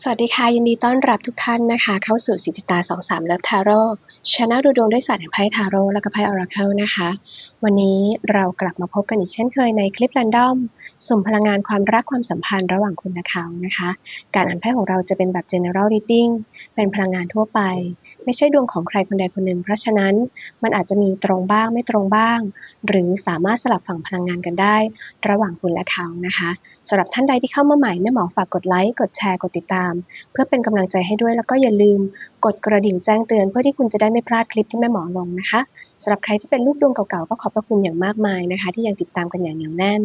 สวัสดีค่ะ ยินดีต้อนรับทุกท่านนะคะ เข้าสู่สิจิตา 23 เลิฟทาโร่ชาแนลดูดวงด้วยศาสตร์แห่งไพ่ทาโร่และก็ไพ่ออราเคิลนะคะ วันนี้เรากลับมาพบกันอีกเช่นเคยในคลิปแรนดอมสุ่มพลังงานความรักความสัมพันธ์ระหว่างคุณและเขานะคะ การอ่านไพ่ของเราจะเป็นแบบ general reading เป็นพลังงานทั่วไป ไม่ใช่ดวงของใครคนใดคนหนึ่ง เพราะฉะนั้นมันอาจจะมีตรงบ้างไม่ตรงบ้าง หรือสามารถสลับฝั่งพลังงานกันได้ ระหว่างคุณและเขานะคะสำหรับท่านใดที่เข้ามาใหม่แม่หมอฝากกดไลค์กดแชร์กดติดตามเพื่อเป็นกำลังใจให้ด้วยแล้วก็อย่าลืมกดกระดิ่งแจ้งเตือน เพื่อที่คุณจะได้ไม่พลาดคลิปที่แม่หมอลงนะคะสำหรับใครที่เป็นลูกดวงเก่าๆก็ขอบพระคุณอย่างมากมายนะคะ ที่ยังติดตามกันอย่างเหนียวแน่น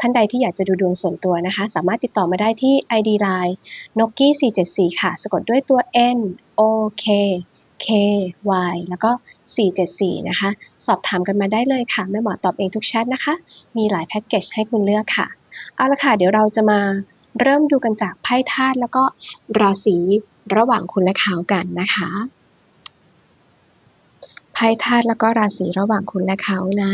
ท่านใดที่อยากจะดูดวงส่วนตัวนะคะ สามารถติดต่อมาได้ที่ ID Line n o k i 474ค่ะ สะกดด้วยตัว N O K K Y แล้วก็ 474 นะคะ สอบถามกันมาได้เลยค่ะ แม่หมอตอบเองทุกแชทนะคะ มีหลายแพ็กเกจให้คุณเลือกค่ะ เอาละค่ะ เดี๋ยวเราจะมา เริ่มดูกันจากไพ่ธาตุแล้วก็ราศีระหว่างคุณและเขากันนะคะไพ่ธาตุแล้วก็ราศีระหว่างคุณและเขานะ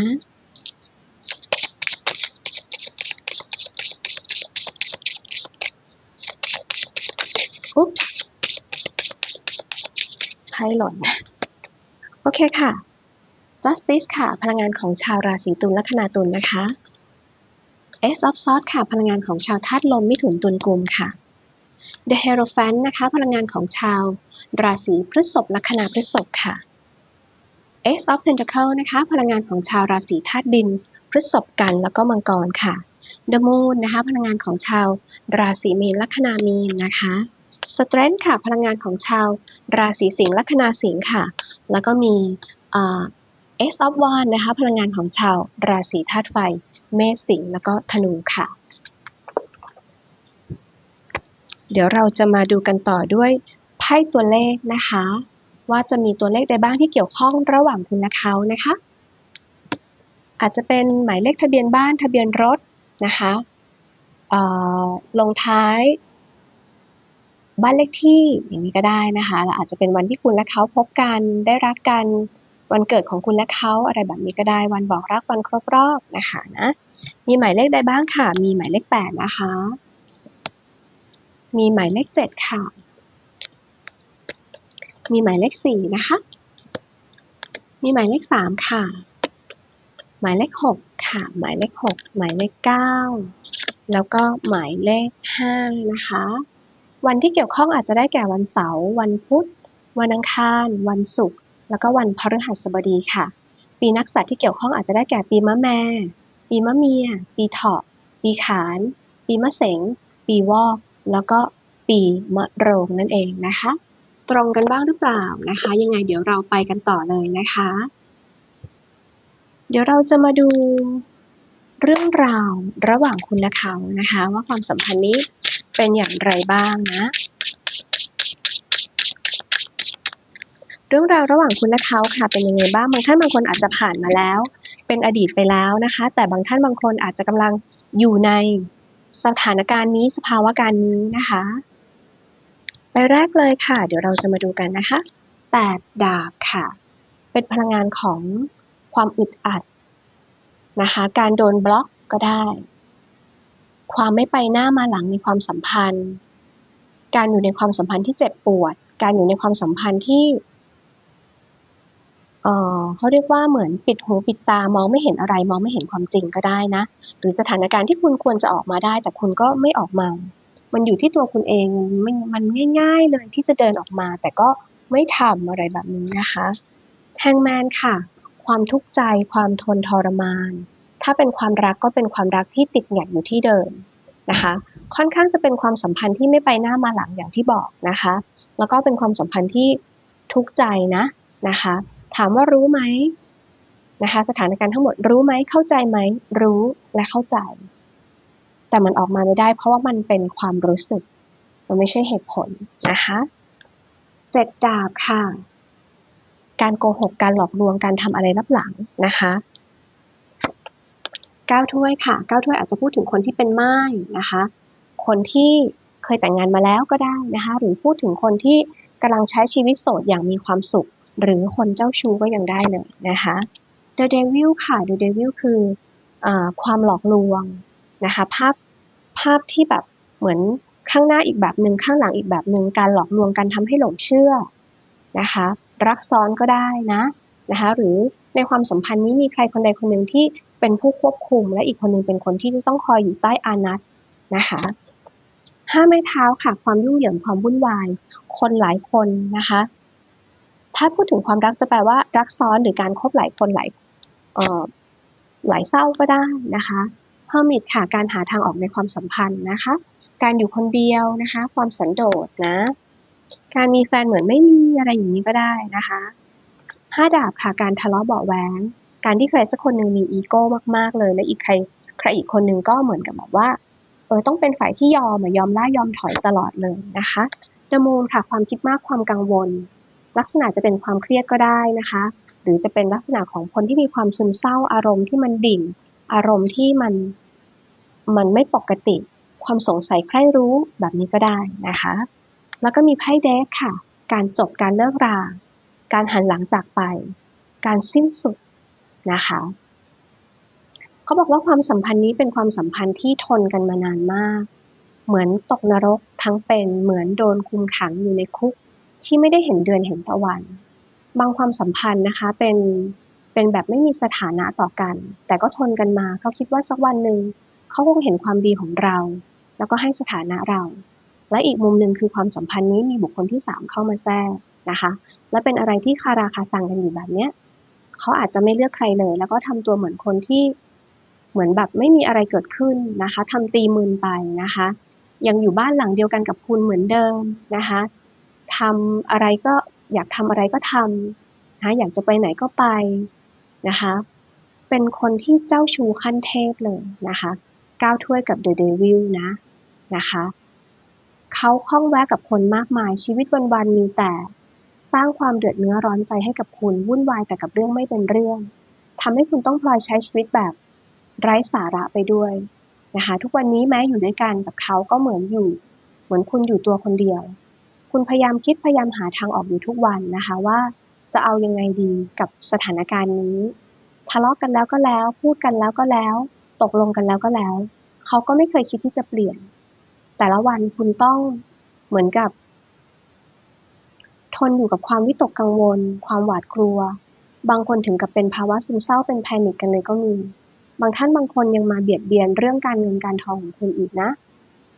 อุ๊ปส์ไพ่หล่นโอเคค่ะ justice ค่ะ พลังงานของชาวราศีตุลและคนาตุลนะคะ Ace of Swords ค่ะ พลังงานของชาวธาตุลมมิถุนตุลกุมค่ะ The Hierophant นะคะ พลังงานของชาว ราศีพฤษภลัคนาพฤษภค่ะ Ace of Pentacle นะคะ พลังงานของชาวราศีธาตุดิน พฤษภกัน แล้วก็มังกรค่ะ The Moon นะคะ พลังงานของชาว ราศีเมีนลัคนามีนนะคะ Strength ค่ะ พลังงานของชาว ราศีสิงห์ลัคนาสิงห์ค่ะ แล้วก็มี เอ่อ Ace of Wands นะคะ พลังงานของชาวราศีธาตุไฟ เมษสิงห์แล้วก็ธนูค่ะ เดี๋ยวเราจะมาดูกันต่อด้วยไพ่ตัวเลขนะคะ ว่าจะมีตัวเลขใดบ้างที่เกี่ยวข้องระหว่างคุณและเขานะคะ อาจจะเป็นหมายเลขทะเบียนบ้านทะเบียนรถนะคะลงท้าย บ้านเลขที่อย่างนี้ก็ได้นะคะแล้วอาจจะเป็นวันที่คุณและเขาพบกันได้รักกัน วันเกิดของคุณและเขาอะไรแบบนี้ก็ได้ วันบอกรักวันครบรอบนะคะนะมีหมายเลขใดบ้างค่ะ มีหมายเลขแปดนะคะ มีหมายเลขเจ็ดค่ะ มีหมายเลขสี่นะคะ มีหมายเลขสามค่ะ หมายเลขหกค่ะ หมายเลขหกหมายเลขเก้าแล้วก็หมายเลขห้านะคะ วันที่เกี่ยวข้องอาจจะได้แก่วันเสาร์ วันพุธ วันอังคาร วันศุกร์ แล้วก็วันพฤหัสบดีค่ะ ปีนักษัตว์ที่เกี่ยวข้องอาจจะได้แก่ปีมะแม่ ปีมะเมีย ปีเถาะ ปีขาน ปีมะเสง ปีวอก แล้วก็ปีมะโรงนั่นเองนะคะ ตรงกันบ้างหรือเปล่านะคะ ยังไงเดี๋ยวเราไปกันต่อเลยนะคะ เดี๋ยวเราจะมาดูเรื่องราวระหว่างคุณและเขานะคะ ว่าความสัมพันธ์นี้เป็นอย่างไรบ้างนะ รื่องราวระหว่างคุณและเขาค่ะเป็นยังไงบ้างบางท่านบางคนอาจจะผ่านมาแล้ว เป็นอดีตไปแล้วนะคะ แต่บางท่านบางคนอาจจะกำลังอยู่ในสถานการณ์นี้สภาวะการนี้นะคะไปแรกเลยค่ะ เดี๋ยวเราจะมาดูกันนะคะแปดดาบค่ะ เป็นพลังงานของความอึดอัดนะคะ การโดนบล็อกก็ได้ ความไม่ไปหน้ามาหลังในความสัมพันธ์ การอยู่ในความสัมพันธ์ที่เจ็บปวด การอยู่ในความสัมพันธ์ที่ เอ่อเขาเรียกว่าเหมือนปิดหูปิดตามองไม่เห็นอะไร มองไม่เห็นความจริงก็ได้นะ หรือสถานการณ์ที่คุณควรจะออกมาได้ แต่คุณก็ไม่ออกมา มันอยู่ที่ตัวคุณเองมันมันง่าย ๆ เลยที่จะเดินออกมา แต่ก็ไม่ทำอะไรแบบนี้นะคะแฮงแมนค่ะ ความทุกข์ใจความทนทรมาน ถ้าเป็นความรักก็เป็นความรักที่ติดแงกอยู่ที่เดิมนะคะ ค่อนข้างจะเป็นความสัมพันธ์ที่ไม่ไปหน้ามาหลังอย่างที่บอกนะคะ แล้วก็เป็นความสัมพันธ์ที่ทุกข์ใจนะนะคะ ถามว่ารู้ไหมนะคะ สถานการณ์ทั้งหมดรู้ไหมเข้าใจไหม รู้และเข้าใจ แต่มันออกมาไม่ได้ เพราะว่ามันเป็นความรู้สึก มันไม่ใช่เหตุผลนะคะเจ็ดดาบค่ะ การโกหกการหลอกลวงการทำอะไรลับหลังนะคะก้าถ้วยค่ะก้าถ้วยอาจจะพูดถึงคนที่เป็นไม่ายนะคะ คนที่เคยแต่งงานมาแล้วก็ได้นะคะ หรือพูดถึงคนที่กำลังใช้ชีวิตโสดอย่างมีความสุข หรือคนเจ้าชู้ก็ยังได้เลยนะคะ The Devil ค่ะ The Devil คืออความหลอกลวงนะคะภาพภาพที่แบบเหมือนข้างหน้าอีกแบบหนึ่งข้างหลังอีกแบบหนึ่งการหลอกลวงกันทำให้หลงเชื่อนะคะรักซ้อนก็ได้นะนะคะหรือในความสัมพันธ์นี้มีใครคนใดคนหนึ่งที่เป็นผู้ควบคุม และอีกคนหนึ่งเป็นคนที่จะต้องคอยอยู่ใต้อานัตนะคะห้าไม้เท้าค่ะความยุ่งเหยิงความวุ่นวาย คนหลายคนนะคะ ถ้าพูดถึงความรักจะแปลว่า รักซ้อนหรือการคบหลายคนหลายเอ่อหลายเศร้าก็ได้นะคะเพิ่มอีกค่ะการหาทางออกในความสัมพันธ์นะคะ การอยู่คนเดียวนะคะ ความสันโดษนะ การมีแฟนเหมือนไม่มีอะไรอย่างนี้ก็ได้นะคะห้าดาบค่ะการทะเลาะเบาะแว้งการที่ใครสักคนหนึ่งมีอีโก้มากๆเลย และอีกใครใครอีกคนหนึ่งก็เหมือนกับแบบว่าเออต้องเป็นฝ่ายที่ยอมยอมล่ายอมถอยตลอดเลยนะคะเดมูนค่ะ ความคิดมากความกังวล ลักษณะจะเป็นความเครียดก็ได้นะคะ หรือจะเป็นลักษณะของคนที่มีความซึมเศร้า อารมณ์ที่มันดิ่ง อารมณ์ที่มันมันไม่ปกติ ความสงสัยใคร่รู้แบบนี้ก็ได้นะคะ แล้วก็มีไพ่เดคค่ะ การจบการเลิกรา การหันหลังจากไป การสิ้นสุดนะคะเขาบอกว่าความสัมพันธ์นี้เป็นความสัมพันธ์ที่ทนกันมานานมาก เหมือนตกนรกทั้งเป็นเหมือนโดนคุมขังอยู่ในคุก ที่ไม่ได้เห็นเดือนเห็นตะวัน บางความสัมพันธ์นะคะเป็นเป็นแบบไม่มีสถานะต่อกัน แต่ก็ทนกันมาเขาคิดว่าสักวันหนึ่งเขาคงเห็นความดีของเรา แล้วก็ให้สถานะเรา และอีกมุมหนึ่งคือความสัมพันธ์นี้มีบุคคลที่สามเข้ามาแทรกนะคะ และเป็นอะไรที่คาราคาซังกันอยู่แบบเนี้ยเขาอาจจะไม่เลือกใครเลย แล้วก็ทำตัวเหมือนคนที่เหมือนแบบไม่มีอะไรเกิดขึ้นนะคะทำตีมืนไปนะคะ ยังอยู่บ้านหลังเดียวกันกับคุณเหมือนเดิมนะคะ ทำอะไรก็อยากทำอะไรก็ทำนะอยากจะไปไหนก็ไปนะคะ เป็นคนที่เจ้าชู้ขั้นเทพเลยนะคะก้าวถ้วยกับเดอะเดวิลนะนะคะเขาคล้องแวะกับคนมากมายชีวิตวันๆมีแต่ สร้างความเดือดเนื้อร้อนใจให้กับคุณวุ่นวายแต่กับเรื่องไม่เป็นเรื่องทำให้คุณต้องพลอยใช้ชีวิตแบบไร้สาระไปด้วยนะคะ ทุกวันนี้แม้อยู่ด้วยกันกับเขาก็เหมือนอยู่ เหมือนคุณอยู่ตัวคนเดียว คุณพยายามคิดพยายามหาทางออกอยู่ทุกวันนะคะว่าจะเอายังไงดีกับสถานการณ์นี้ทะเลาะกันแล้วก็แล้ว พูดกันแล้วก็แล้ว ตกลงกันแล้วก็แล้วเขาก็ไม่เคยคิดที่จะเปลี่ยน แต่ละวันคุณต้องเหมือนกับ ทนอยู่กับความวิตกกังวล ความหวาดกลัว บางคนถึงกับเป็นภาวะซึมเศร้าเป็นแพนิคกันเลยก็มี บางท่านบางคนยังมาเบียดเบียนเรื่องการเงินการทองของคุณอีกนะ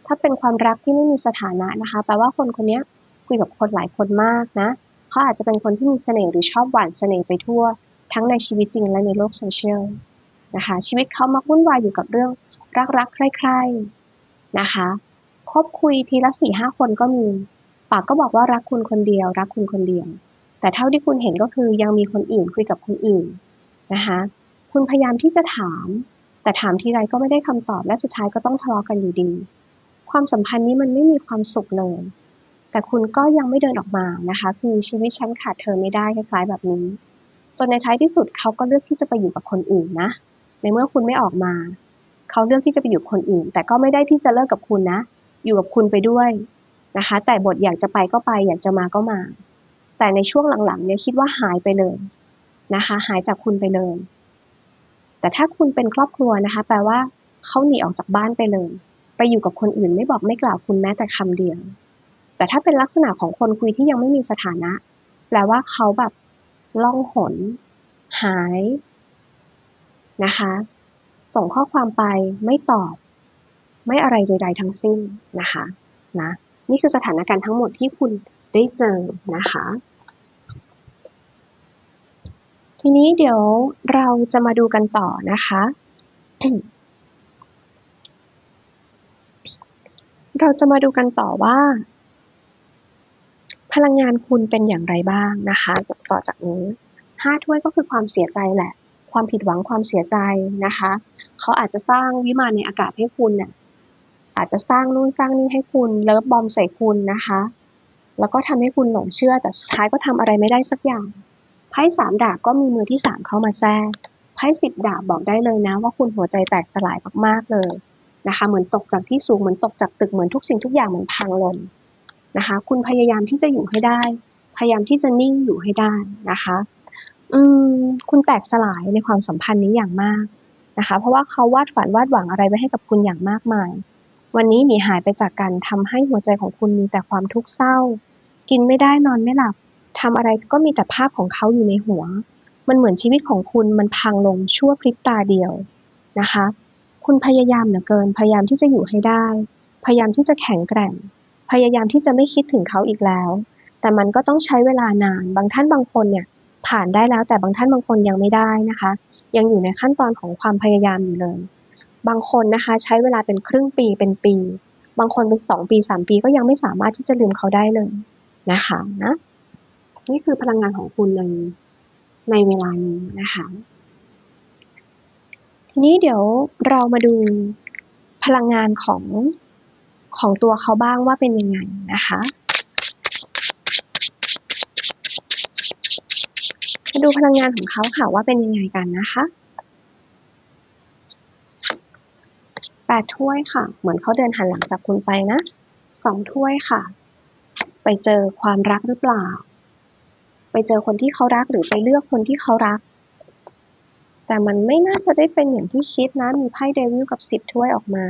ถ้าเป็นความรักที่ไม่มีสถานะนะคะ แปลว่าคนคนนี้ คุยกับคนหลายคนมากนะ เขาอาจจะเป็นคนที่มีเสน่ห์หรือชอบหวานเสน่ห์ไปทั่ว ทั้งในชีวิตจริงและในโลกโซเชียลนะคะ ชีวิตเขามักวุ่นวายอยู่กับเรื่องรักๆใคร่ๆนะคะคบคุยทีละสี่ห้าคนก็มี ปากก็บอกว่ารักคุณคนเดียว รักคุณคนเดียว แต่เท่าที่คุณเห็นก็คือยังมีคนอื่นคุยกับคนอื่นนะคะคุณพยายามที่จะถาม แต่ถามทีไรก็ไม่ได้คำตอบและสุดท้ายก็ต้องทะเลาะกันอยู่ดี ความสัมพันธ์นี้มันไม่มีความสุขเลย แต่คุณก็ยังไม่เดินออกมานะคะ คือชีวิตฉันขาดเธอไม่ได้คล้ายๆแบบนี้ จนในท้ายที่สุดเขาก็เลือกที่จะไปอยู่กับคนอื่นนะ ในเมื่อคุณไม่ออกมา เขาเลือกที่จะไปอยู่คนอื่น แต่ก็ไม่ได้ที่จะเลิกกับคุณนะ อยู่กับคุณไปด้วยนะคะ แต่บทอยากจะไปก็ไป อยากจะมาก็มา แต่ในช่วงหลังๆเนี่ยคิดว่าหายไปเลยนะคะ หายจากคุณไปเลย แต่ถ้าคุณเป็นครอบครัวนะคะ แปลว่าเขาหนีออกจากบ้านไปเลย ไปอยู่กับคนอื่นไม่บอกไม่กล่าวคุณแม้แต่คำเดียว แต่ถ้าเป็นลักษณะของคนคุยที่ยังไม่มีสถานะ แปลว่าเขาแบบล่องหน หาย นะคะ ส่งข้อความไปไม่ตอบ ไม่อะไรใด ๆ ทั้งสิ้นนะคะนะนี่คือสถานการณ์ทั้งหมดที่คุณได้เจอนะคะ ทีนี้เดี๋ยวเราจะมาดูกันต่อนะคะ เราจะมาดูกันต่อว่า พลังงานคุณเป็นอย่างไรบ้างนะคะ ต่อจากนี้ห้าถ้วยก็คือความเสียใจแหละ ความผิดหวังความเสียใจนะคะ เขาอาจจะสร้างวิมานในอากาศให้คุณเนี่ยอาจจะสร้างนู่นสร้างนี่ให้คุณเลิฟบอมใส่คุณนะคะ แล้วก็ทำให้คุณหลงเชื่อแต่สุดท้ายก็ทำอะไรไม่ได้สักอย่างไพ่สามดาบก็มีมือที่สามเข้ามาแทรกไพ่สิบดาบบอกได้เลยนะ ว่าคุณหัวใจแตกสลายมากๆเลยนะคะ เหมือนตกจากที่สูงเหมือนตกจากตึกเหมือนทุกสิ่งทุกอย่างเหมือนพังลง นะคะ คุณพยายามที่จะอยู่ให้ได้ พยายามที่จะนิ่งอยู่ให้ได้นะคะ อืมคุณแตกสลายในความสัมพันธ์นี้อย่างมากนะคะ เพราะว่าเขาวาดฝันวาดหวังอะไรไว้ให้กับคุณอย่างมากมาย วันนี้หนีหายไปจากกันทำให้หัวใจของคุณมีแต่ความทุกข์เศร้า กินไม่ได้นอนไม่หลับทำอะไรก็มีแต่ภาพของเขาอยู่ในหัว มันเหมือนชีวิตของคุณมันพังลงชั่วพริบตาเดียวนะคะ คุณพยายามเหลือเกิน พยายามที่จะอยู่ให้ได้ พยายามที่จะแข็งแกร่ง พยายามที่จะไม่คิดถึงเขาอีกแล้ว แต่มันก็ต้องใช้เวลานาน บางท่านบางคนเนี่ยผ่านได้แล้ว แต่บางท่านบางคนยังไม่ได้นะคะ ยังอยู่ในขั้นตอนของความพยายามอยู่เลย บางคนนะคะใช้เวลาเป็นครึ่งปีเป็นปี บางคนเป็นสองปีสามปีก็ยังไม่สามารถที่จะลืมเขาได้เลยนะคะนะนี่คือพลังงานของคุณในในเวลานี้นะคะทีนี้เดี๋ยวเรามาดูพลังงานของ ของตัวเขาบ้างว่าเป็นยังไงนะคะมาดูพลังงานของเขาค่ะว่าเป็นยังไงกันนะคะแปดถ้วยค่ะ เหมือนเขาเดินหันหลังจากคุณไปนะสองถ้วยค่ะ ไปเจอความรักหรือเปล่า ไปเจอคนที่เขารักหรือไปเลือกคนที่เขารัก แต่มันไม่น่าจะได้เป็นอย่างที่คิดนะ มีไพ่เดวิลกับสิบถ้วยออกมา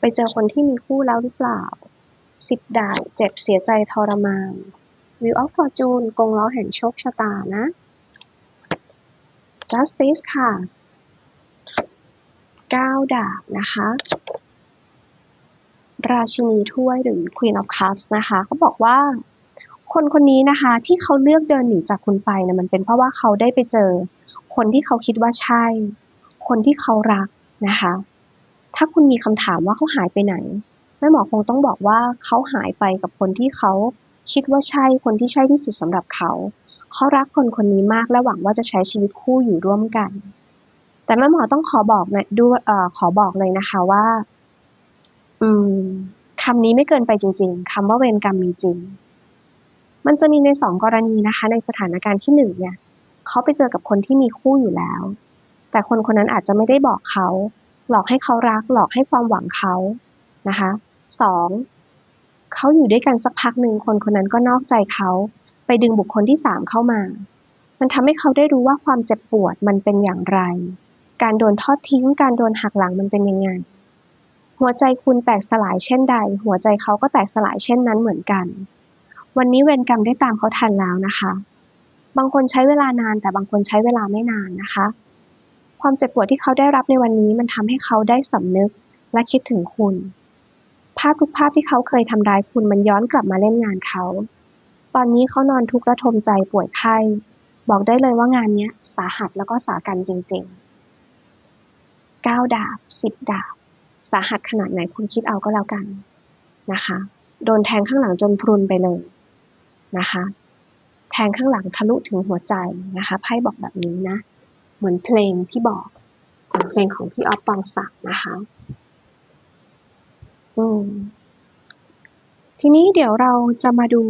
ไปเจอคนที่มีคู่แล้วหรือเปล่า สิบด่าบเจ็บเสียใจทรมาน Wheel of Fortune กงล้อแห่งโชคชะตานะ Justice ค่ะ 9 ดาบนะคะ ราชินีถ้วยหรือ Queen of Cups นะคะเขาบอกว่าคนคนนี้นะคะที่เขาเลือกเดินหนีจากคุณไปนะมันเป็นเพราะว่าเขาได้ไปเจอ คนที่เขาคิดว่าใช่ คนที่เขารักนะคะ ถ้าคุณมีคำถามว่าเขาหายไปไหนแม่หมอคงต้องบอกว่าเขาหายไปกับคนที่เขาคิดว่าใช่คนที่ใช่ที่สุดสำหรับเขา เขารักคนคนนี้มากและหวังว่าจะใช้ชีวิตคู่อยู่ร่วมกัน แต่แม่หมอต้องขอบอกเลยด้วยเอ่อขอบอกเลยนะคะว่า อืมคำนี้ไม่เกินไปจริง ๆคำว่าเวรกรรมมีจริง มันจะมีในสองกรณีนะคะ ในสถานการณ์ที่หนึ่งเนี่ยเขาไปเจอกับคนที่มีคู่อยู่แล้ว แต่คนคนนั้นอาจจะไม่ได้บอกเขา หลอกให้เขารัก หลอกให้ความหวังเขานะคะสองเขาอยู่ด้วยกันสักพักหนึ่งคนคนนั้นก็นอกใจเขาไปดึงบุคคลที่สามเข้ามา มันทำให้เขาได้รู้ว่าความเจ็บปวดมันเป็นอย่างไร การโดนทอดทิ้ง การโดนหักหลังมันเป็นยังไง หัวใจคุณแตกสลายเช่นใด หัวใจเขาก็แตกสลายเช่นนั้นเหมือนกัน วันนี้เวรกรรมได้ตามเขาทันแล้วนะคะ บางคนใช้เวลานานแต่บางคนใช้เวลาไม่นานนะคะ ความเจ็บปวดที่เขาได้รับในวันนี้มันทำให้เขาได้สำนึกและคิดถึงคุณ ภาพทุกภาพที่เขาเคยทำร้ายคุณมันย้อนกลับมาเล่นงานเขา ตอนนี้เขานอนทุกข์ระทมใจป่วยไข้ บอกได้เลยว่างานนี้สาหัสแล้วก็สากันจริงๆเก้าดาบสิบดาบ สาหัสขนาดไหนคุณคิดเอาก็แล้วกันนะคะ โดนแทงข้างหลังจนพรุนไปเลยนะคะ แทงข้างหลังทะลุถึงหัวใจนะคะ ไพ่บอกแบบนี้นะ เหมือนเพลงที่บอกเหมือนเพลงของพี่ออฟปองศักดิ์นะคะ อืม ทีนี้เดี๋ยวเราจะมาดู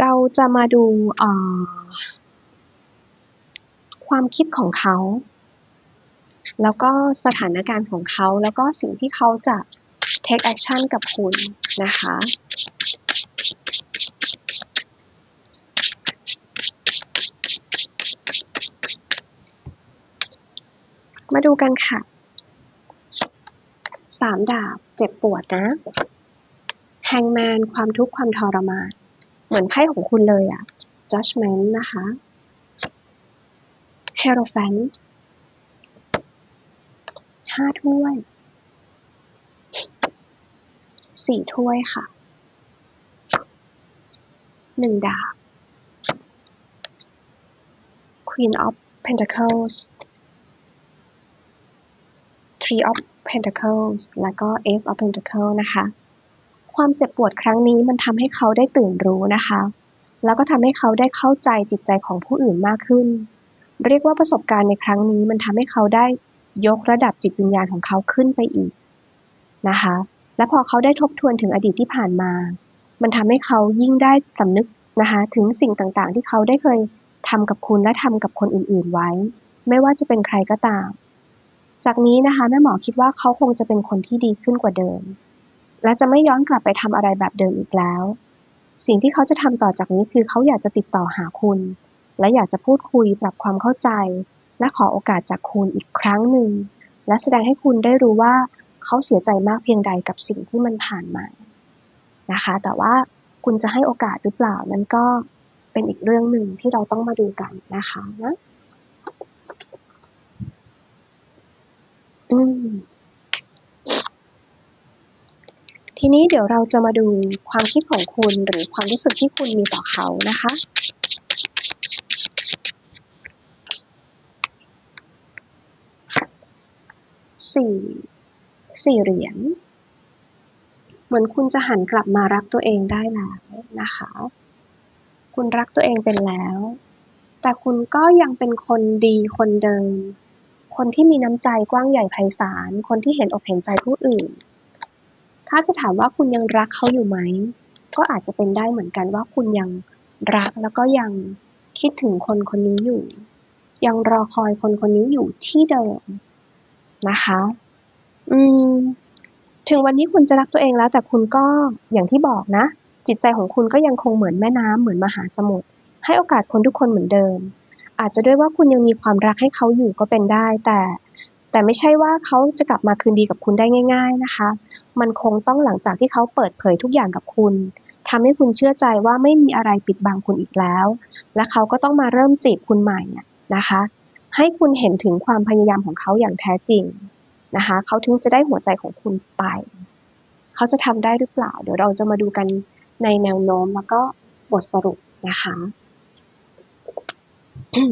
เราจะมาดูความคิดของเขา แล้วก็สถานการณ์ของเขา แล้วก็สิ่งที่เขาจะ take action กับคุณนะคะ มาดูกันค่ะสามดาบเจ็บปวดนะแฮงแมนความทุกข์ความทรมานเหมือนไพ่ของคุณเลยอะ judgment นะคะ h e r o p h a n t ห้าถ้วยสี่ถ้วยค่ะหนึ่งดาบ Queen of Pentacles Three of Pentacles แล้วก็ Ace of Pentacles นะคะ ความเจ็บปวดครั้งนี้มันทำให้เขาได้ตื่นรู้นะคะ แล้วก็ทำให้เขาได้เข้าใจจิตใจของผู้อื่นมากขึ้น เรียกว่าประสบการณ์ในครั้งนี้มันทำให้เขาได้ยกระดับจิตวิญญาณของเขาขึ้นไปอีกนะคะ และพอเขาได้ทบทวนถึงอดีตที่ผ่านมา มันทำให้เขายิ่งได้สำนึกนะคะถึงสิ่งต่างๆ ที่เขาได้เคยทำกับคุณและทำกับคนอื่นๆไว้ ไม่ว่าจะเป็นใครก็ตาม จากนี้นะคะแม่หมอคิดว่าเขาคงจะเป็นคนที่ดีขึ้นกว่าเดิม และจะไม่ย้อนกลับไปทำอะไรแบบเดิมอีกแล้ว สิ่งที่เขาจะทำต่อจากนี้คือเขาอยากจะติดต่อหาคุณ และอยากจะพูดคุยปรับความเข้าใจ และขอโอกาสจากคุณอีกครั้งหนึ่ง และแสดงให้คุณได้รู้ว่าเขาเสียใจมากเพียงใดกับสิ่งที่มันผ่านมานะคะ แต่ว่าคุณจะให้โอกาสหรือเปล่านั้นก็เป็นอีกเรื่องหนึ่งที่เราต้องมาดูกันนะคะนะ อืม ทีนี้เดี๋ยวเราจะมาดูความคิดของคุณหรือความรู้สึกที่คุณมีต่อเขานะคะสี่สี่เหรียญเหมือนคุณจะหันกลับมารักตัวเองได้แล้วนะคะ คุณรักตัวเองเป็นแล้ว แต่คุณก็ยังเป็นคนดีคนเดิม คนที่มีน้ำใจกว้างใหญ่ไพศาล คนที่เห็นอกเห็นใจผู้อื่น ถ้าจะถามว่าคุณยังรักเขาอยู่ไหม ก็อาจจะเป็นได้เหมือนกันว่าคุณยังรักแล้วก็ยังคิดถึงคนคนนี้อยู่ ยังรอคอยคนคนนี้อยู่ที่เดิมนะคะ อืม ถึงวันนี้คุณจะรักตัวเองแล้ว แต่คุณก็อย่างที่บอกนะ จิตใจของคุณก็ยังคงเหมือนแม่น้ำเหมือนมหาสมุทรให้โอกาสคนทุกคนเหมือนเดิม อาจจะด้วยว่าคุณยังมีความรักให้เขาอยู่ก็เป็นได้ แต่แต่ไม่ใช่ว่าเขาจะกลับมาคืนดีกับคุณได้ง่าย ๆนะคะ มันคงต้องหลังจากที่เขาเปิดเผยทุกอย่างกับคุณทำให้คุณเชื่อใจว่าไม่มีอะไรปิดบังคุณอีกแล้ว และเขาก็ต้องมาเริ่มจีบคุณใหม่นะคะ ให้คุณเห็นถึงความพยายามของเขาอย่างแท้จริงนะคะ เขาถึงจะได้หัวใจของคุณไป เขาจะทำได้หรือเปล่า เดี๋ยวเราจะมาดูกันในแนวโน้มแล้วก็บทสรุปนะคะ Wheel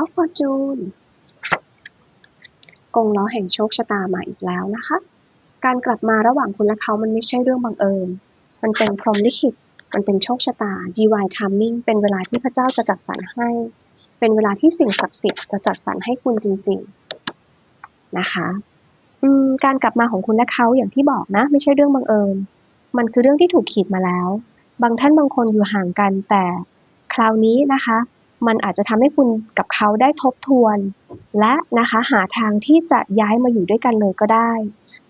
of Fortune กงล้อแห่งโชคชะตามาอีกแล้วนะคะ การกลับมาระหว่างคุณและเขามันไม่ใช่เรื่องบังเอิญ มันเป็นพรหมลิขิต มันเป็นโชคชะตา divine timing เป็นเวลาที่พระเจ้าจะจัดสรรให้ เป็นเวลาที่สิ่งศักดิ์สิทธิ์จะจัดสรรให้คุณจริง ๆ นะคะการกลับมาของคุณและเขาอย่างที่บอกนะ ไม่ใช่เรื่องบังเอิญ มันคือเรื่องที่ถูกขีดมาแล้ว บางท่านบางคนอยู่ห่างกันแต่คราวนี้นะคะ มันอาจจะทำให้คุณกับเขาได้ทบทวน และนะคะหาทางที่จะย้ายมาอยู่ด้วยกันเลยก็ได้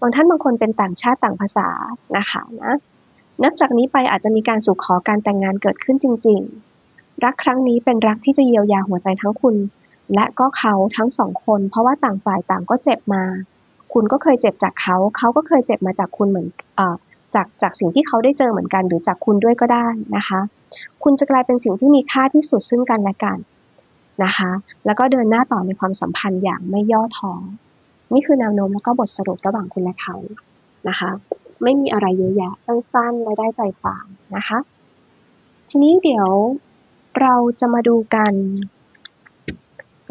บางท่านบางคนเป็นต่างชาติต่างภาษานะคะนะ นับจากนี้ไปอาจจะมีการสู่ขอการแต่งงานเกิดขึ้นจริง ๆ รักครั้งนี้เป็นรักที่จะเยียวยาหัวใจทั้งคุณ และก็เขาทั้งสองคน เพราะว่าต่างฝ่ายต่างก็เจ็บมา คุณก็เคยเจ็บจากเขา เขาก็เคยเจ็บมาจากคุณเหมือนอจากจากสิ่งที่เขาได้เจอเหมือนกัน หรือจากคุณด้วยก็ได้นะคะ คุณจะกลายเป็นสิ่งที่มีค่าที่สุดซึ่งกันและกันนะคะ แล้วก็เดินหน้าต่อในความสัมพันธ์อย่างไม่ย่อท้อ นี่คือแนวโน้มแล้วก็บทสรุประหว่างคุณและเขานะคะ ไม่มีอะไรเยอะแยะสั้นๆและได้ใจความนะคะ ทีนี้เดี๋ยวเราจะมาดูกัน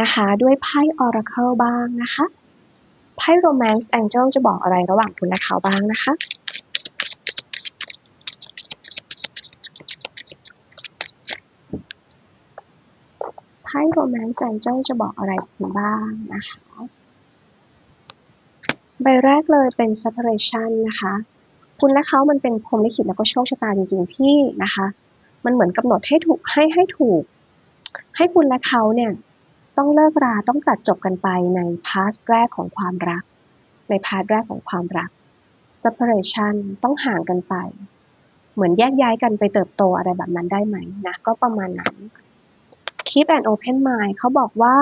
นะคะด้วยไพ่ Oracle บ้างนะคะ ไพ่ Romance Angel จะบอกอะไรระหว่างคุณและเขาบ้างนะคะ ไพ่ Romance Angel จะบอกอะไรกับคุณบ้างนะคะ ใบแรกเลยเป็น separation นะคะ คุณและเขามันเป็นพรหมลิขิตแล้วก็โชคชะตาจริง ๆ ที่นะคะ มันเหมือนกำหนดให้ถูกให้ให้ถูก ให้คุณและเขาเนี่ยต้องเลิกราต้องตัดจบกันไปในพาร์ทแรกของความรัก ในพาร์ทแรกของความรัก separation ต้องห่างกันไป เหมือนแยกย้ายกันไปเติบโตอะไรแบบนั้นได้ไหมนะ ก็ประมาณนั้น keep an open mind เขาบอกว่า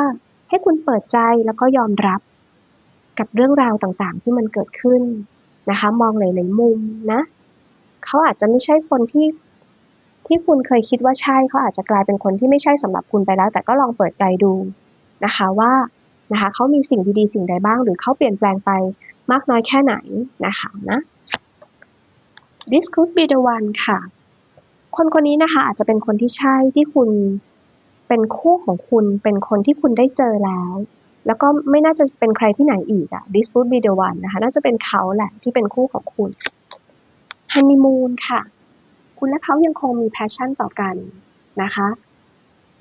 ให้คุณเปิดใจแล้วก็ยอมรับกับเรื่องราวต่างๆ ที่มันเกิดขึ้น นะคะ มองหลายๆมุมนะเขาอาจจะไม่ใช่คนที่ที่คุณเคยคิดว่าใช่เขาอาจจะกลายเป็นคนที่ไม่ใช่สำหรับคุณไปแล้ว แต่ก็ลองเปิดใจดูนะคะว่านะคะเขามีสิ่งดีๆสิ่งใดบ้าง หรือเขาเปลี่ยนแปลงไปมากน้อยแค่ไหนนะคะนะ this could be the one ค่ะ คนคนนี้นะคะอาจจะเป็นคนที่ใช่ที่คุณเป็นคู่ของคุณเป็นคนที่คุณได้เจอแล้ว แล้วก็ไม่น่าจะเป็นใครที่ไหนอีกอะ this would be the one นะคะ น่าจะเป็นเขาแหละที่เป็นคู่ของคุณ honeymoon ค่ะ คุณและเขายังคงมี passion ต่อกันนะคะ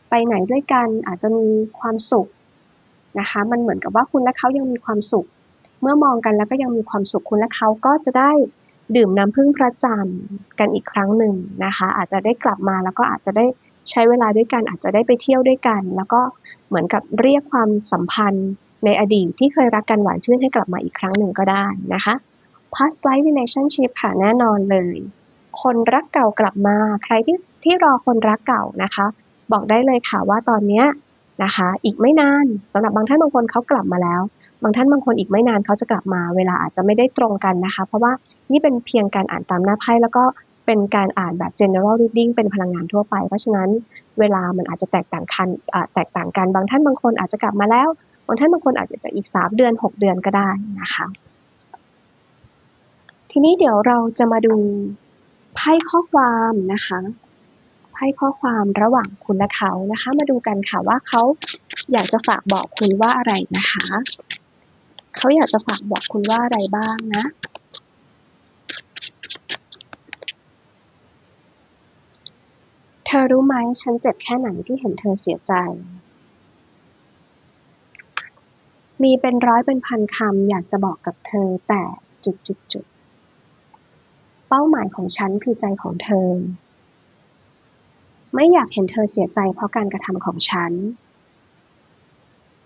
ไปไหนด้วยกันอาจจะมีความสุขนะคะ มันเหมือนกับว่าคุณและเขายังมีความสุข เมื่อมองกันแล้วก็ยังมีความสุข คุณและเขาก็จะได้ดื่มน้ำพึ่งพระจันทร์กันอีกครั้งหนึ่งนะคะ อาจจะได้กลับมาแล้วก็อาจจะได้ ใช้เวลาด้วยกันอาจจะได้ไปเที่ยวด้วยกัน แล้วก็เหมือนกับเรียกความสัมพันธ์ในอดีตที่เคยรักกันหวานชื่นให้กลับมาอีกครั้งหนึ่งก็ได้นะคะ past life relationship ค่ะแน่นอนเลย คนรักเก่ากลับมา ใครที่ที่รอคนรักเก่านะคะ บอกได้เลยค่ะว่าตอนเนี้นะคะ อีกไม่นานสำหรับบางท่านบางคนเขากลับมาแล้ว บางท่านบางคนอีกไม่นานเขาจะกลับมา เวลาอาจจะไม่ได้ตรงกันนะคะ เพราะว่านี่เป็นเพียงการอ่านตามหน้าไพ่แล้วก็ เป็นการอ่านแบบ general reading เป็นพลังงานทั่วไป เพราะฉะนั้นเวลามันอาจจะแตกต่างกันแตกต่างกันบางท่านบางคนอาจจะกลับมาแล้วบางท่านบางคนอาจจะจะอีกสามเดือนหกเดือนก็ได้นะคะ ทีนี้เดี๋ยวเราจะมาดูไพ่ข้อความนะคะไพ่ข้อความระหว่างคุณและเขานะคะ มาดูกันค่ะว่าเขาอยากจะฝากบอกคุณว่าอะไรนะคะ เขาอยากจะฝากบอกคุณว่าอะไรบ้างนะ เธอ รู้ไหมฉันเจ็บแค่ไหนที่เห็นเธอเสียใจ มีเป็นร้อยเป็นพันคำอยากจะบอกกับเธอแต่จุดจุดจุดเป้าหมายของฉันคือใจของเธอ ไม่อยากเห็นเธอเสียใจเพราะการกระทำของฉัน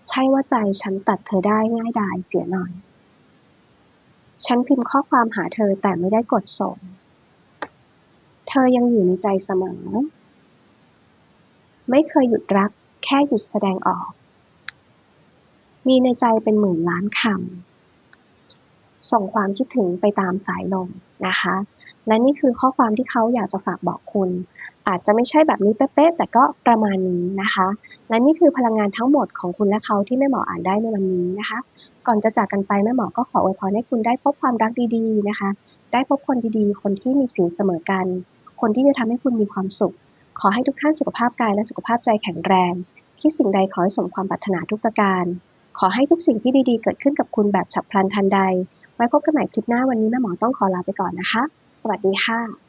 ใช่ว่าใจฉันตัดเธอได้ง่ายดายเสียหน่อย ฉันพิมพ์ข้อความหาเธอแต่ไม่ได้กดส่งเธอยังอยู่ในใจเสมอ ไม่เคยหยุดรัก แค่หยุดแสดงออก มีในใจเป็นหมื่นล้านคำ ส่งความคิดถึงไปตามสายลมนะคะ และนี่คือข้อความที่เขาอยากจะฝากบอกคุณ อาจจะไม่ใช่แบบนี้เป๊ะๆแต่ก็ประมาณนี้นะคะ และนี่คือพลังงานทั้งหมดของคุณและเขาที่แม่หมออ่านได้ในวันนี้นะคะ ก่อนจะจากกันไปแม่หมอก็ขออวยพรให้คุณได้พบความรักดีๆนะคะ ได้พบคนดีๆ คนที่มีสิ่งเสมอกัน คนที่จะทำให้คุณมีความสุข ขอให้ทุกท่านสุขภาพกายและสุขภาพใจแข็งแรง คิดสิ่งใดขอให้สมความปรารถนาทุกประการ ขอให้ทุกสิ่งที่ดีๆ เกิดขึ้นกับคุณแบบฉับพลันทันใด ไว้พบกันใหม่คลิปหน้าวันนี้แม่หมอต้องขอลาไปก่อนนะคะ สวัสดีค่ะ